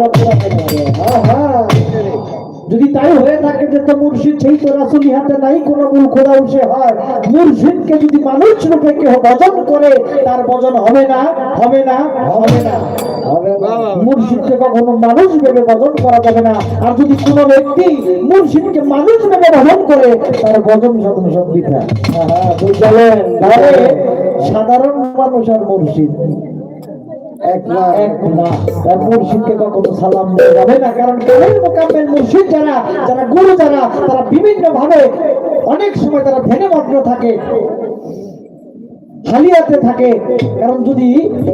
মুর্শিদ। যদি তাই হয়ে থাকে যে তো মুর্শিদ, সেই তো রাসূল, ইহাতে নাই কোন মূল খুদাও সে হয়। মুর্শিদকে যদি মানুষ রূপে কেউ ভজন করে, তার ভজন হবে না হবে না হবে না। মুর্শিদকে কখনো মানুষ ভেবে ভজন করা যাবে না। আর যদি কোনো ব্যক্তি মুর্শিদকে মানুষ ভেবে ভজন করে তার ভজন সাধন সব চলেন তাহলে সাধারণ মানুষ আর মুর্শিদ। এক না এক না তার মুর্শিদকে কখনো সালাম দেওয়া যাবে না। কারণ কালের মোকাম্মেল মুর্শিদ যারা যারা গুরু যারা তারা বিভিন্ন ভাবে অনেক সময় তারা ধ্যানে মগ্ন থাকে। হালিয়াতে থাকে। কারণ যদি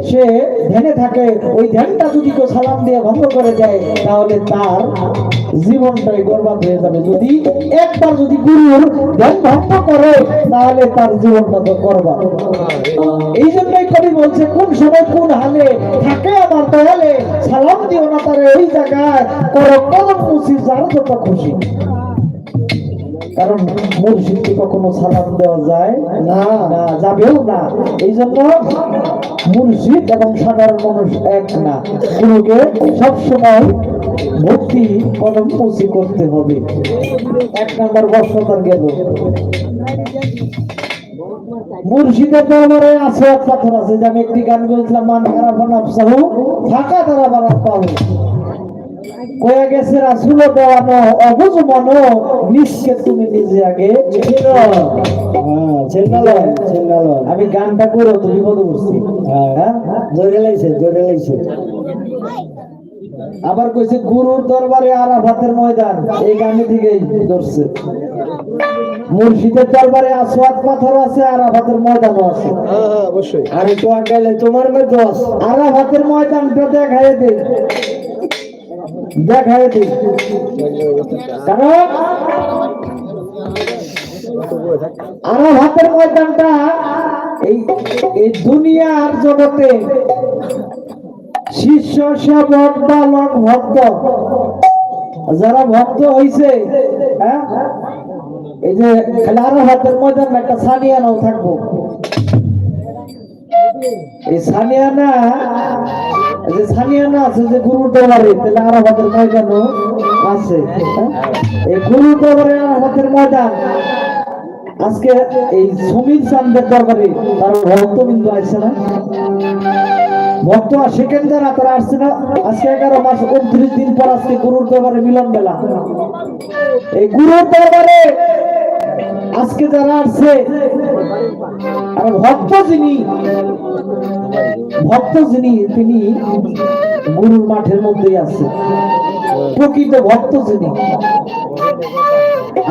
সে ধ্যানে থাকে, ওই ধ্যানটা যদি কেউ সালাম দিয়ে ভঙ্গ করে দেয়, তাহলে তার জীবনটাই বরবাদ হয়ে যাবে। যদি একবার যদি গুরুর ধ্যান ভঙ্গ করে, তাহলে তার জীবনটা তো করবা এই জন্যই কবি বলছে, কোন সময় কোন হালে থাকে আমার দয়ালে, সালাম দিও না তারে ওই জায়গায়, করো কলম মুসি যার যত খুশি। কারণ মুর্শিদকে কখনো সালাম দেওয়া যায় না না, যাবেও না। এই জন্য এবং সাধারণ মানুষ এক না। গুরুকে সবসময় ভক্তি করতে হবে। এক নম্বর বর্ষতার গেল। আছে এক পাথর আছে, যে আমি একটি গান বলছিলাম মান খারাপ নাফসাহু ফাঁকা তারা বারাত কয়ে গেছে রাসুল দেওয়ানো অবুজ মন নিষ্কে তুমি নিজে আগে। হ্যাঁ। আমি গানটা করে তো বিপদ করছি হ্যাঁ জোরে লাইছে জোরে লাইছে। আবার কইছে গুরুর দরবারে আরাফাতের ময়দান এই গানে থেকেই ধরছে। মুর্শিদের দরবারে আসওয়াত পাথর আছে আর আরাফাতের ময়দানও আছে। অবশ্যই। আর একটু আগাইলে তোমার মধ্যে আছে আরাফাতের ময়দানটা দেখায় দে দেখায় কারণ আরাফাতের ময়দানটা। এই এই দুনিয়ার জগতে শিষ্য সেবক বালক ভক্ত। যারা ভক্ত হইছে হ্যাঁ? এই যে খালি আরও হাতের ময়দান একটা সানিয়ানাও থাকব। এই সানিয়ানা যে সানিয়ানা আছে, যে গুরুর দরবারে, তাহলে আরও হাতের ময়দানও আছে? এই গুরুর দরবারে আরও হাতের ময়দান। আজকে এই সমীর চান্দের দরবারে তার ভক্তবিন্দু আসছে না। ভক্ত সেকেন্ড যারা তারা আসছে না। আজকে এগারো মাস উনত্রিশ দিন পর আজকে গুরুর দরবারে মিলন বেলা এই গুরুর দরবারে আজকে যারা আসছে, আর ভক্ত যিনি ভক্ত যিনি, তিনি গুরুর মাঠের মধ্যেই আছে। প্রকৃত ভক্ত যিনি।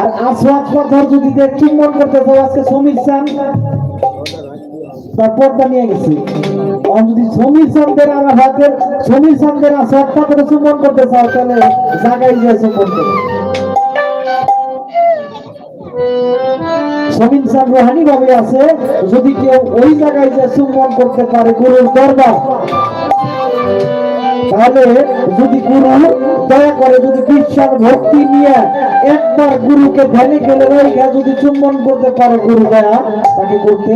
আর আসওয়াত পাথর যদি চুম্বন করতে চাও, আজকে সমীর চান, তার পর্দা নিয়ে গেছি। যদি সমীর চান্দের আর হাতের সমীর চান্দের আসওয়াত পাথরে চুম্বন করতে চাও, তাহলে গিয়েছে করতে সমীর চান রোহানি ভাবে আছে। যদি কেউ ওই জায়গায় যে চুম্বন করতে পারে, গুরুর দরবার, তাহলে যদি গুরু দয়া করে যদি বিশ্বাস ভক্তি নিয়ে একবার গুরুকে ধ্যানে গেলে রইগা যদি চুম্বন করতে পারে গুরু দয়া, তাকে করতে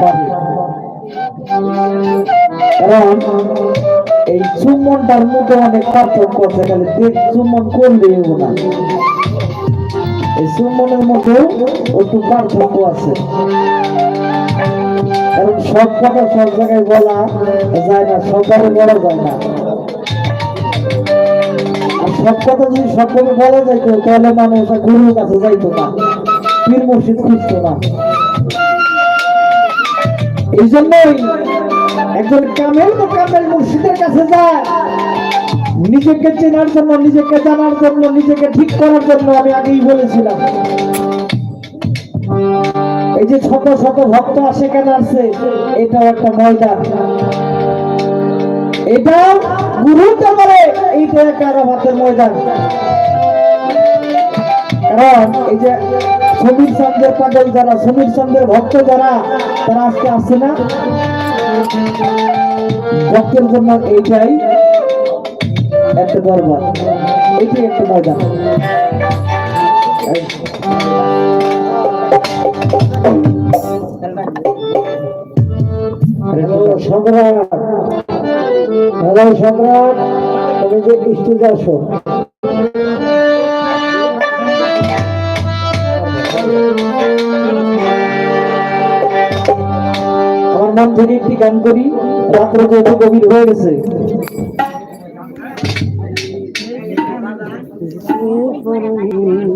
পারে। কারণ এই চুম্বনটার মধ্যে অনেক পার্থক্য আছে দেখ চুম্বন করলেও না। এই চুম্বনের মধ্যে একটু পার্থক্য আছে। কারণ সব কথা সব জায়গায় বলা যায় না সবারে বলা যায় না। সব কথা যদি সবভাবে বলা যাইতো তাহলে মানুষ গুরুর কাছে যাইতো না, পীর মুর্শিদ খুঁজতো না। এই জন্যই একজন কামেল তো কামেল মুর্শিদের কাছে যায়। নিজেকে চেনার জন্য, নিজেকে জানার জন্য, নিজেকে ঠিক করার জন্য আমি আগেই বলেছিলাম। এই যে ছোট ছোট ভক্ত আসে কেন আসছে, এটাও একটা ময়দান। এটা গুরুত্ব করে এইটা একটা আরাফাতের ময়দান। কারণ এই যে সমীর চন্দ্রের পাগল যারা, সমীর চন্দ্রের ভক্ত যারা, তারা আজকে আসছে না? ভক্তের জন্য এইটাই একটা দরবার। একটা তুমি যে আমার নাম থেকে একটি গান করি, রাত্র যেহেতু গভীর হয়ে গেছে। Thank you.